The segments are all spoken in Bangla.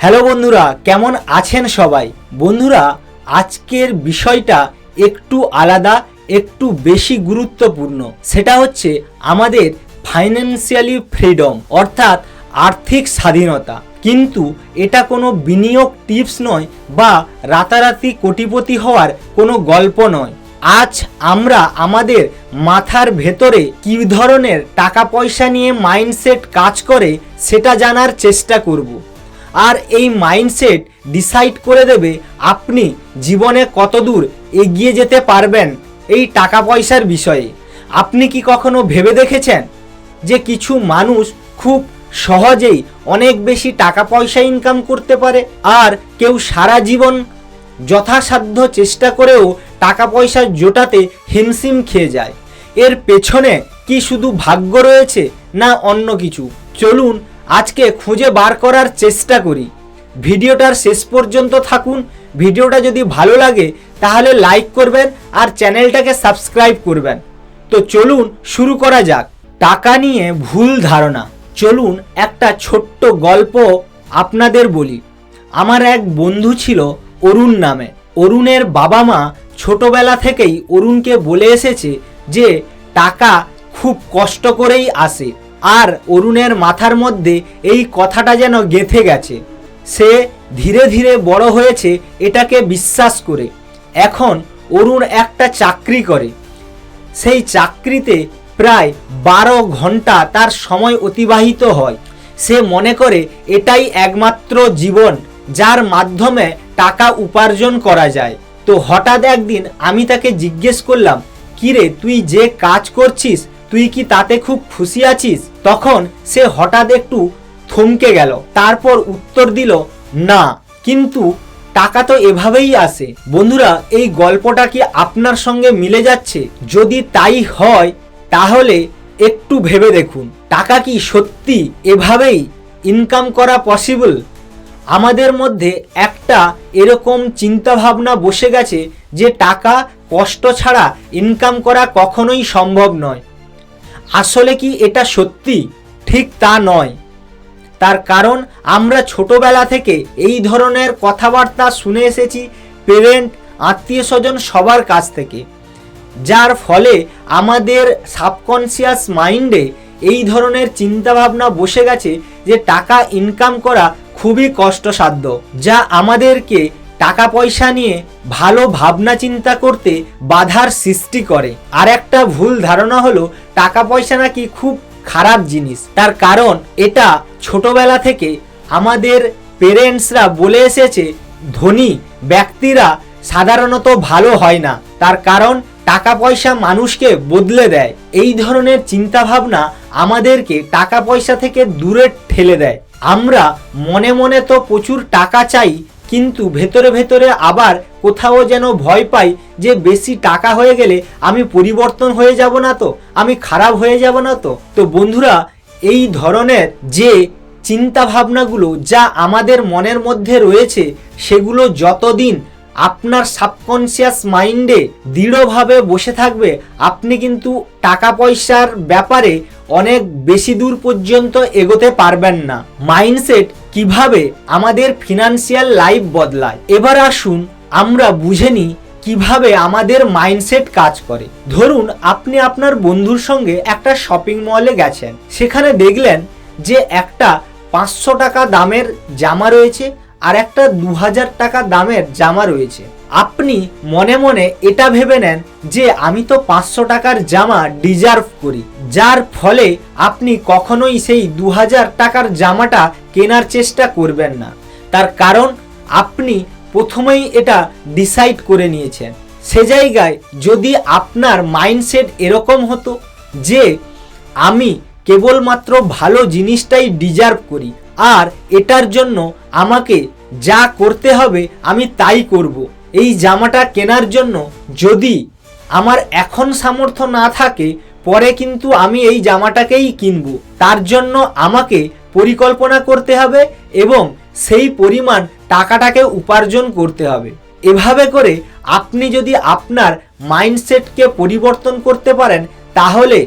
হ্যালো বন্ধুরা, কেমন আছেন সবাই? বন্ধুরা, আজকের বিষয়টা একটু আলাদা, একটু বেশি গুরুত্বপূর্ণ। সেটা হচ্ছে আমাদের ফাইন্যান্সিয়ালি ফ্রিডম অর্থাৎ আর্থিক স্বাধীনতা। কিন্তু এটা কোনো বিনিয়োগ টিপস নয় বা রাতারাতি কোটিপতি হওয়ার কোনো গল্প নয়। আজ আমরা আমাদের মাথার ভেতরে কী ধরনের টাকা পয়সা নিয়ে মাইন্ডসেট কাজ করে সেটা জানার চেষ্টা করব। আর এই মাইন্ডসেট ডিসাইড করে দেবে আপনি জীবনে কত দূর এগিয়ে যেতে পারবেন এই টাকা পয়সার বিষয়ে। আপনি কি কখনো ভেবে দেখেছেন যে কিছু মানুষ খুব সহজেই অনেক বেশি টাকা পয়সা ইনকাম করতে পারে আর কেউ সারা জীবন যথাসাধ্য চেষ্টা করেও টাকা পয়সা জোটাতে হিমশিম খেয়ে যায়? এর পেছনে কি শুধু ভাগ্য রয়েছে না অন্য কিছু? চলুন আজকে খুঁজে বার করার চেষ্টা করি। ভিডিওটার শেষ পর্যন্ত থাকুন। ভিডিওটা যদি ভালো লাগে, তাহলে লাইক করবেন আর চ্যানেলটাকে সাবস্ক্রাইব করবেন। তো চলুন শুরু করা যাক। টাকা নিয়ে ভুল ধারণা। চলুন একটা ছোট্ট গল্প আপনাদের বলি। আমার এক বন্ধু ছিল অরুণ নামে। অরুণের বাবা মা ছোটবেলা থেকেই অরুণকে বলে এসেছে যে, টাকা খুব কষ্ট করেই আসে। আর অরুণের মাথার মধ্যে এই কথাটা যেন গেঁথে গেছে। সে ধীরে ধীরে বড় হয়েছে এটাকে বিশ্বাস করে। এখন অরুণ একটা চাকরি করে। সেই চাকরিতে প্রায় বারো ঘণ্টা তার সময় অতিবাহিত হয়। সে মনে করে এটাই একমাত্র জীবন যার মাধ্যমে টাকা উপার্জন করা যায়। তো হঠাৎ একদিন আমি তাকে জিজ্ঞেস করলাম, কিরে, তুই যে কাজ করছিস তুই কি তাতে খুব খুশি আছিস? তখন সে হঠাৎ একটু থমকে গেল। তারপর উত্তর দিল, না, কিন্তু টাকা তো এভাবেই আসে। বন্ধুরা, এই গল্পটা কি আপনার সঙ্গে মিলে যাচ্ছে? যদি তাই হয়, তাহলে একটু ভেবে দেখুন। টাকা কি সত্যি এভাবেই ইনকাম করা পসিবল আমাদের মধ্যে একটা এরকম চিন্তাভাবনা বসে গেছে যে টাকা কষ্ট ছাড়া ইনকাম করা কখনোই সম্ভব নয়। আসলে কি এটা সত্যি? ঠিক তা নয়। তার কারণ, আমরা ছোটবেলা থেকে এই ধরনের কথাবার্তা শুনে এসেছি পেরেন্ট, আত্মীয় স্বজন সবার কাছ থেকে। যার ফলে আমাদের সাবকনসিয়াস মাইন্ডে এই ধরনের চিন্তাভাবনা বসে গেছে যে টাকা ইনকাম করা খুবই কষ্টসাধ্য, যা আমাদেরকে টাকা পয়সা নিয়ে ভালো ভাবনা চিন্তা করতে বাধার সৃষ্টি করে। আর একটা ভুল ধারণা হলো টাকা পয়সা নাকি খুব খারাপ জিনিস। তার কারণ এটা ছোটবেলা থেকে আমাদের পেরেন্টসরা বলে এসেছে, ধনী ব্যক্তিরা সাধারণত ভালো হয় না। তার কারণ টাকা পয়সা মানুষকে বদলে দেয়। এই ধরনের চিন্তাভাবনা আমাদেরকে টাকা পয়সা থেকে দূরে ঠেলে দেয়। আমরা মনে মনে তো প্রচুর টাকা চাই কিন্তু ভেতরে ভেতরে আবার কোথাও যেন ভয় পাই যে বেশি টাকা হয়ে গেলে আমি পরিবর্তন হয়ে যাব না তো, আমি খারাপ হয়ে যাব না তো। তো বন্ধুরা, এই ধরনের যে চিন্তা ভাবনাগুলো যা আমাদের মনের মধ্যে রয়েছে, সেগুলো যতদিন আপনার সাবকনসিয়াস মাইন্ডে দৃঢ়ভাবে বসে থাকবে, আপনি কিন্তু টাকা পয়সার ব্যাপারে অনেক বেশি দূর পর্যন্ত এগোতে পারবেন না। মাইন্ডসেট কীভাবে আমাদের ফিনান্সিয়াল লাইফ বদলায়? এবার আসুন, আমরা বুঝে নিই কীভাবে আমাদের মাইন্ডসেট কাজ করে। ধরুন, আপনি আপনার বন্ধুর সঙ্গে একটা শপিং মলে গেছেন। সেখানে দেখলেন যে একটা পাঁচশো টাকা দামের জামা রয়েছে আর একটা দু হাজার টাকা দামের জামা রয়েছে। আপনি মনে মনে এটা ভেবে নেন যে আমি তো পাঁচশো টাকার জামা ডিজার্ভ করি। যার ফলে আপনি কখনোই সেই দু হাজার টাকার জামাটা কেনার চেষ্টা করবেন না। তার কারণ, আপনি প্রথমেই এটা ডিসাইড করে নিয়েছেন। সে জায়গায় যদি আপনার মাইন্ডসেট এরকম হতো যে আমি কেবলমাত্র ভালো জিনিসটাই ডিজার্ভ করি, আর এটার জন্য আমাকে যা করতে হবে আমি তাই করব। এই জামাটা কেনার জন্য যদি আমার এখন সামর্থ্য না থাকে পরে কিন্তু আমি এই জামাটাকেই কিনব। তার জন্য আমাকে পরিকল্পনা করতে হবে এবং সেই পরিমাণ টাকাটাকে উপার্জন করতে হবে। এভাবে করে আপনি যদি আপনার মাইন্ডসেটকে পরিবর্তন করতে পারেন, তাহলে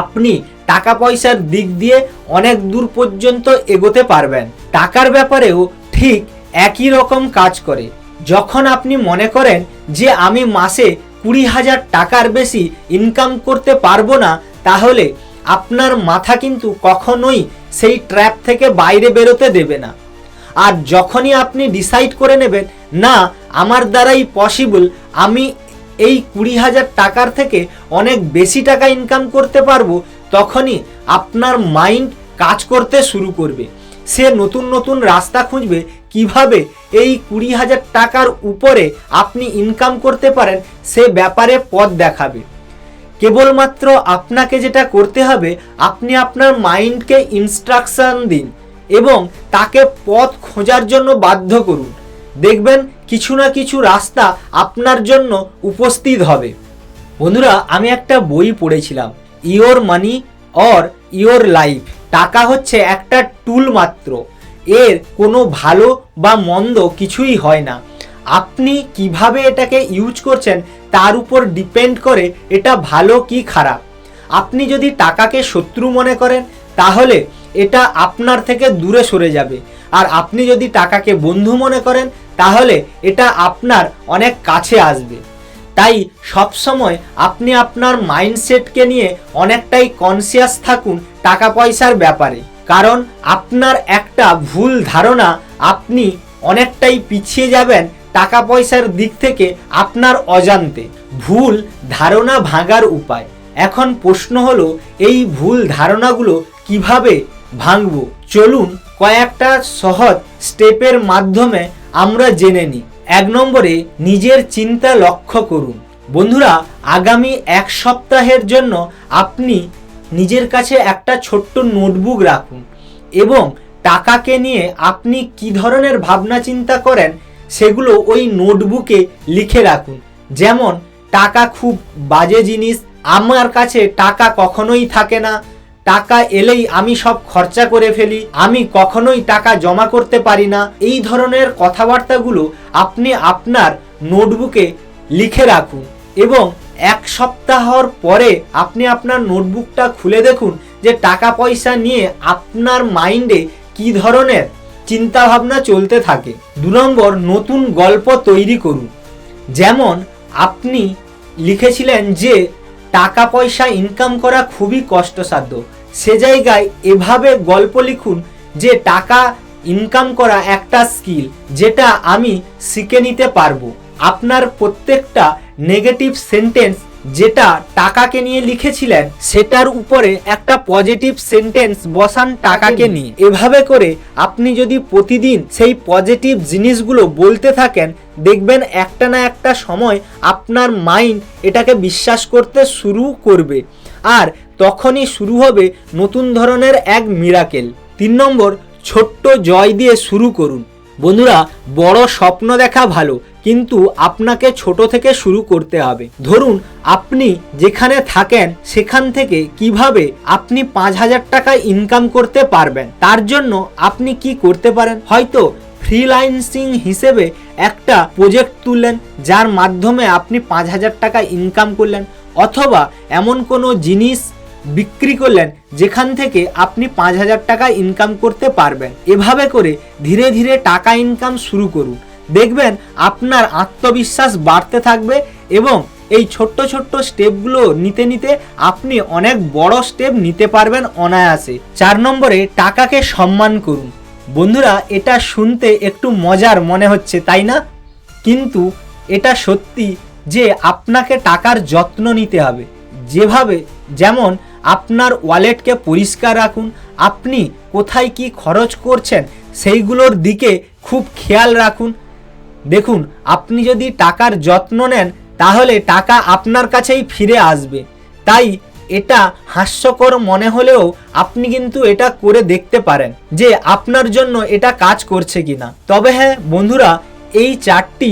আপনি টাকা পয়সার দিক দিয়ে অনেক দূর পর্যন্ত এগোতে পারবেন। টাকার ব্যাপারেও ঠিক একই রকম কাজ করে। যখন আপনি মনে করেন যে আমি মাসে কুড়ি হাজার টাকার বেশি ইনকাম করতে পারব না, তাহলে আপনার মাথা কিন্তু কখনোই সেই ট্র্যাপ থেকে বাইরে বেরোতে দেবে না। আর যখনই আপনি ডিসাইড করে নেবেন, না, আমার দ্বারাই পসিবল আমি এই কুড়ি হাজার টাকার থেকে অনেক বেশি টাকা ইনকাম করতে পারব, তখনই আপনার মাইন্ড কাজ করতে শুরু করবে। সে নতুন নতুন রাস্তা খুঁজবে কীভাবে এই কুড়ি হাজার টাকার উপরে আপনি ইনকাম করতে পারেন, সে ব্যাপারে পথ দেখাবে। কেবলমাত্র আপনাকে যেটা করতে হবে, আপনি আপনার মাইন্ডকে ইনস্ট্রাকশন দিন এবং তাকে পথ খোঁজার জন্য বাধ্য করুন। দেখবেন কিছু না কিছু রাস্তা আপনার জন্য উপস্থিত হবে। বন্ধুরা, আমি একটা বই পড়েছিলাম your money or your life টাকা হচ্ছে একটা টুল মাত্র। এর কোনো ভালো বা মন্দ কিছুই হয় না। আপনি কীভাবে এটাকে ইউজ করছেন তার উপর ডিপেন্ড করে এটা ভালো কি খারাপ। আপনি যদি টাকাকে শত্রু মনে করেন, তাহলে এটা আপনার থেকে দূরে সরে যাবে। আর আপনি যদি টাকাকে বন্ধু মনে করেন, তাহলে এটা আপনার অনেক কাছে আসবে। তাই সবসময় আপনি আপনার মাইন্ডসেটকে নিয়ে অনেকটাই কনসিয়াস থাকুন টাকা পয়সার ব্যাপারে। কারণ আপনার একটা ভুল ধারণা আপনি অনেকটাই পিছিয়ে যাবেন টাকা পয়সার দিক থেকে আপনার অজান্তে। ভুল ধারণা ভাঙার উপায়। এখন প্রশ্ন হলো, এই ভুল ধারণাগুলো কীভাবে ভাঙব? চলুন কয়েকটা সহজ স্টেপের মাধ্যমে আমরা জেনে নিই। এক নম্বরে, নিজের চিন্তা লক্ষ্য করুন। বন্ধুরা, আগামী এক সপ্তাহের জন্য আপনি নিজের কাছে একটা ছোট্ট নোটবুক রাখুন এবং টাকাকে নিয়ে আপনি কি ধরনের ভাবনা চিন্তা করেন সেগুলো ওই নোটবুকে লিখে রাখুন। যেমন, টাকা খুব বাজে জিনিস, আমার কাছে টাকা কখনোই থাকে না, টাকা এলেই আমি সব খরচা করে ফেলি, আমি কখনোই টাকা জমা করতে পারি না। এই ধরনের কথাবার্তাগুলো আপনি আপনার নোটবুকে লিখে রাখুন এবং এক সপ্তাহর পরে আপনি আপনার নোটবুকটা খুলে দেখুন যে টাকা পয়সা নিয়ে আপনার মাইন্ডে কি ধরনের চিন্তা ভাবনা চলতে থাকে। দু নম্বর, নতুন গল্প তৈরি করুন। যেমন, আপনি লিখেছিলেন যে টাকা পয়সা ইনকাম করা খুবই কষ্টসাধ্য। সে জায়গায় এভাবে গল্প লিখুন যে, টাকা ইনকাম করা একটা স্কিল যেটা আমি শিখে নিতে পারব। আপনার প্রত্যেকটা নেগেটিভ সেন্টেন্স যেটা টাকাকে নিয়ে লিখেছিলেন সেটার উপরে একটা পজিটিভ সেন্টেন্স বসান টাকাকে নিয়ে। এভাবে করে আপনি যদি প্রতিদিন সেই পজিটিভ জিনিসগুলো বলতে থাকেন দেখবেন একটা না একটা সময় আপনার মাইন্ড এটাকে বিশ্বাস করতে শুরু করবে। আর তখনই শুরু হবে নতুন ধরনের এক মিরাকেল তিন নম্বর ছোট্ট জয় দিয়ে শুরু করুন। বন্ধুরা, বড় স্বপ্ন দেখা ভালো, কিন্তু আপনাকে ছোট থেকে শুরু করতে হবে। ধরুন, আপনি যেখানে থাকেন, সেখান থেকে কীভাবে আপনি পাঁচ হাজার টাকা ইনকাম করতে পারবেন? তার জন্য আপনি কি করতে পারেন? হয়তো ফ্রিলান্সিং হিসেবে একটা প্রজেক্ট তুললেন, যার মাধ্যমে আপনি পাঁচ হাজার টাকা ইনকাম করলেন, অথবা এমন কোনো জিনিস বিক্রি করলেন, যেখান থেকে আপনি পাঁচ হাজার টাকা ইনকাম করতে পারবেন। এভাবে করে ধীরে ধীরে টাকা ইনকাম শুরু করুন। দেখবেন আপনার আত্মবিশ্বাস বাড়তে থাকবে এবং এই ছোট্ট ছোট্ট স্টেপগুলো নিতে নিতে আপনি অনেক বড় স্টেপ নিতে পারবেন অনায়াসে। চার নম্বরে টাকাকে সম্মান করুন। বন্ধুরা, এটা শুনতে একটু মজার মনে হচ্ছে, তাই না? কিন্তু এটা সত্যি যে আপনাকে টাকার যত্ন নিতে হবে। যেভাবে যেমন আপনার ওয়ালেটকে পরিষ্কার রাখুন। আপনি কোথায় কি খরচ করছেন সেইগুলোর দিকে খুব খেয়াল রাখুন। দেখুন, আপনি যদি টাকার যত্ন নেন, তাহলে টাকা আপনার কাছেই ফিরে আসবে। তাই এটা হাস্যকর মনে হলেও আপনি কিন্তু এটা করে দেখতে পারেন যে আপনার জন্য এটা কাজ করছে কিনা। তবে হ্যাঁ বন্ধুরা, এই চারটি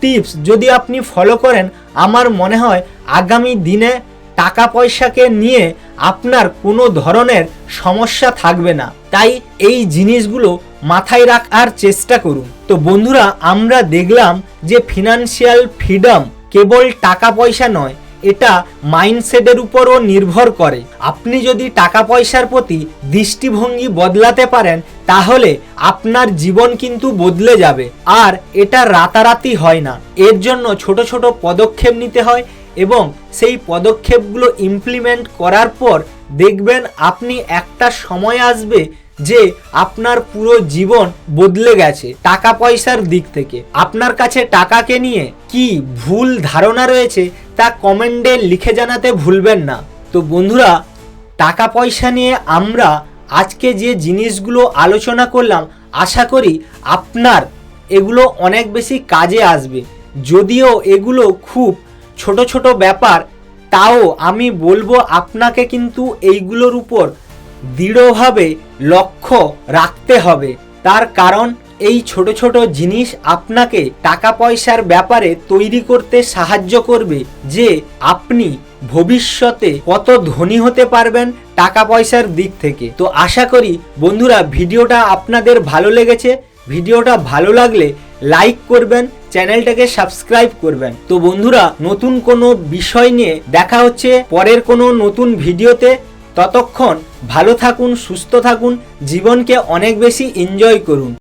টিপস যদি আপনি ফলো করেন, আমার মনে হয় আগামী দিনে টাকা পয়সাকে নিয়ে আপনার কোনো ধরনের সমস্যা থাকবে না। তাই এই জিনিসগুলো মাথায় রাখার চেষ্টা করুন। তো বন্ধুরা, আমরা দেখলাম যে ফিনান্সিয়াল ফ্রিডম কেবল টাকা পয়সা নয়, এটা মাইন্ডসেটের উপরও নির্ভর করে। আপনি যদি টাকা পয়সার প্রতি দৃষ্টিভঙ্গি বদলাতে পারেন, তাহলে আপনার জীবন কিন্তু বদলে যাবে। আর এটা রাতারাতি হয় না। এর জন্য ছোট ছোট পদক্ষেপ নিতে হয় এবং সেই পদক্ষেপগুলো ইমপ্লিমেন্ট করার পর দেখবেন আপনি একটা সময় আসবে যে আপনার পুরো জীবন বদলে গেছে টাকা পয়সার দিক থেকে। আপনার কাছে টাকাকে নিয়ে কি ভুল ধারণা রয়েছে তা কমেন্টে লিখে জানাতে ভুলবেন না। তো বন্ধুরা টাকা পয়সা নিয়ে আমরা আজকে যে জিনিসগুলো আলোচনা করলাম, আশা করি আপনার এগুলো অনেক বেশি কাজে আসবে। যদিও এগুলো খুব ছোট ছোট ব্যাপার, তাও আমি বলব আপনাকে কিন্তু এইগুলোর উপর দৃঢ়ভাবে লক্ষ্য রাখতে হবে। তার কারণ, এই ছোট ছোট জিনিস আপনাকে টাকা পয়সার ব্যাপারে তৈরি করতে সাহায্য করবে যে আপনি ভবিষ্যতে কত ধনী হতে পারবেন টাকা পয়সার দিক থেকে। তো আশা করি বন্ধুরা, ভিডিওটা আপনাদের ভালো লেগেছে। ভিডিওটা ভালো লাগলে লাইক করবেন চ্যানেলটাকে সাবস্ক্রাইব করবেন। তো বন্ধুরা, নতুন কোনো বিষয় নিয়ে দেখা হচ্ছে পরের কোনো নতুন ভিডিওতে। ততক্ষণ ভালো থাকুন, সুস্থ থাকুন, জীবনকে অনেক বেশি এনজয় করুন।